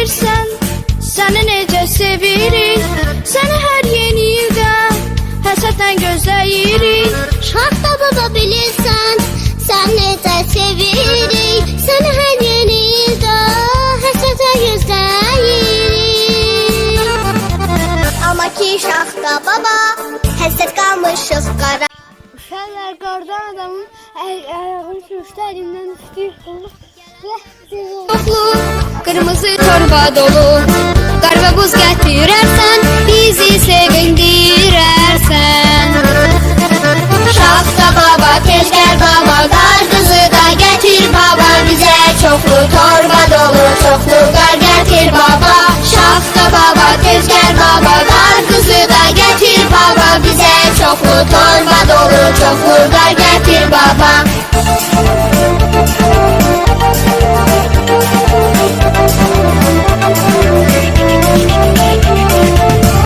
bilirsən Səni necə sevirik Səni hər yeni ildə Həsətlə gözləyirik Şah da baba bilirsən Sən necə sevirik Səni hər yeni ildə Həsətlə gözləyirik Amma ki şah da baba Həsət qalmışıq qara Uşaqlar qardan adamın ayağını sürüşdə əlimdən tutuyor. Yoxlu qırmızı torba dolu. Qar və buz gətirərsən Bizi sevindirərsən Şaxta baba, keşkər baba Qar qızı da gətir baba. Bizə çoxlu torba dolu Çoxlu qar gətir baba. Şaxta baba, keşkər baba Qar qızı da gətir baba. Bizə çoxlu torba dolu gətir baba